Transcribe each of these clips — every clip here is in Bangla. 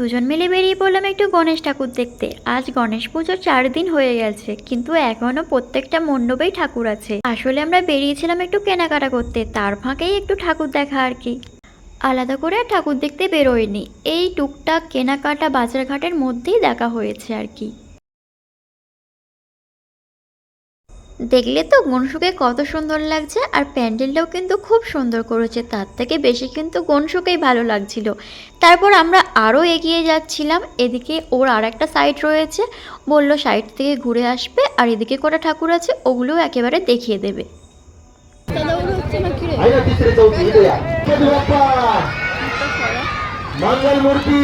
দুজন মিলে বেরিয়ে পড়লাম একটু গণেশ ঠাকুর দেখতে। আজ গণেশ পুজো চার দিন হয়ে গেছে, কিন্তু এখনও প্রত্যেকটা মণ্ডপেই ঠাকুর আছে। আসলে আমরা বেরিয়েছিলাম একটু কেনাকাটা করতে, তার ফাঁকেই একটু ঠাকুর দেখা আর কি। আলাদা করে ঠাকুর দেখতে বেরোয়নি, এই টুকটাক কেনাকাটা বাজারঘাটের মধ্যেই দেখা হয়েছে আর কি। দেখলে তো গনসুকে কত সুন্দর লাগছে আর প্যান্ডেলটাও কিন্তু খুব সুন্দর করেছে তার থেকে বেশি কিন্তু গনসুকেই ভালো লাগছিল। তারপর আমরা আরও এগিয়ে যাচ্ছিলাম এদিকে ওর আর একটা সাইড রয়েছে বলল সাইড থেকে ঘুরে আসবে আর এদিকে কটা ঠাকুর আছে ওগুলোও একেবারে দেখিয়ে দেবে। মঙ্গল মূর্তি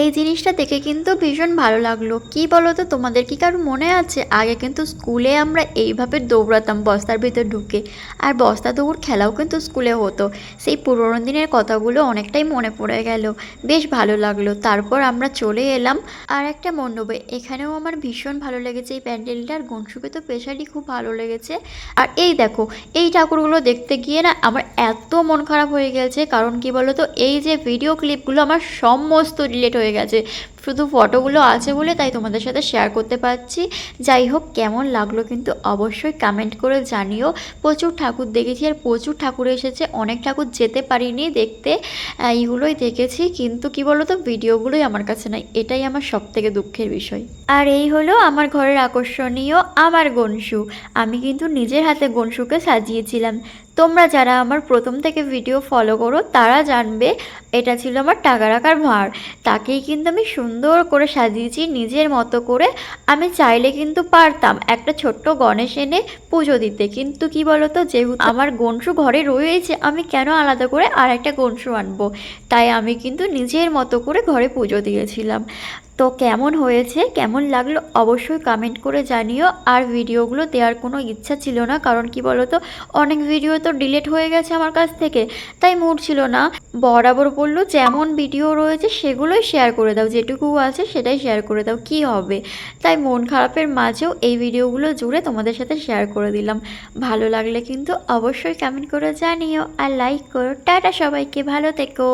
এই জিনিসটা দেখে কিন্তু ভীষণ ভালো লাগল। কি বলো তো তোমাদের কি কারও মনে আছে? আগে কিন্তু স্কুলে আমরা এইভাবে দৌড়াতাম বস্তার ভিতর ঢুকে। আর বস্তা দৌড় খেলাও কিন্তু স্কুলে হতো। সেই পুরোনো দিনের কথাগুলো অনেকটাই মনে পড়ে গেল। বেশ ভালো লাগল। তারপর আমরা চলে এলাম আর একটা মণ্ডপে। এখানেও আমার ভীষণ ভালো লেগেছে এই প্যান্ডেলটা। আর গনসুকে তো স্পেশালি খুব ভালো লেগেছে। আর এই দেখো, এই ঠাকুরগুলো দেখতে গিয়ে না আমার এত মন খারাপ হয়ে গেছে। কারণ কি বলো তো এই যে ভিডিও ক্লিপগুলো আমার সমস্ত ডিলেট হয়ে গেছে। শুধু ফটোগুলো আছে বলে তাই তোমাদের সাথে শেয়ার করতে পারছি। যাই হোক, কেমন লাগল কিন্তু অবশ্যই কমেন্ট করে জানিও। প্রচুর ঠাকুর দেখেছি আর প্রচুর ঠাকুর এসেছে। অনেক ঠাকুর যেতে পারিনি দেখতে। এইগুলোই দেখেছি কিন্তু কি বলো তো ভিডিওগুলোই আমার কাছে নাই। এটাই আমার সব থেকে দুঃখের বিষয়। আর এই হলো আমার ঘরের আকর্ষণীয়, আমার গনসু। আমি কিন্তু নিজের হাতে গনসুকে সাজিয়েছিলাম। তোমরা যারা আমার প্রথম থেকে ভিডিও ফলো করো, তারা জানবে এটা ছিল আমার টাকা রাখার ভার। তাকেই কিন্তু আমি সুন্দর করে সাজিয়েছি নিজের মতো করে। আমি চাইলে কিন্তু পারতাম একটা ছোট্ট গণেশ এনে পুজো দিতে। কিন্তু কি বলতো, যেহেতু আমার গনসু ঘরে রয়েছে, আমি কেন আলাদা করে আর একটা গনসু আনব? তাই আমি কিন্তু নিজের মতো করে ঘরে পুজো দিয়েছিলাম। তো কেমন হয়েছে, কেমন লাগল অবশ্যই কমেন্ট করে জানিও। আর ভিডিওগুলো দেওয়ার কোনো ইচ্ছা ছিল না, কারণ কি বলতো, অনেক ভিডিও তো ডিলিট হয়ে গেছে আমার কাছ থেকে, তাই মুড ছিল না। বরাবর বলল, যেমন ভিডিও রয়েছে সেগুলোই শেয়ার করে দাও, যেটুকু আছে সেটাই শেয়ার করে দাও, কি হবে? তাই মন খারাপের মাঝেও এই ভিডিওগুলো জুড়ে তোমাদের সাথে শেয়ার করে দিলাম। ভালো লাগলে কিন্তু অবশ্যই কমেন্ট করে জানিও, আর লাইক করো। টাটা সবাইকে, ভালো থেকো।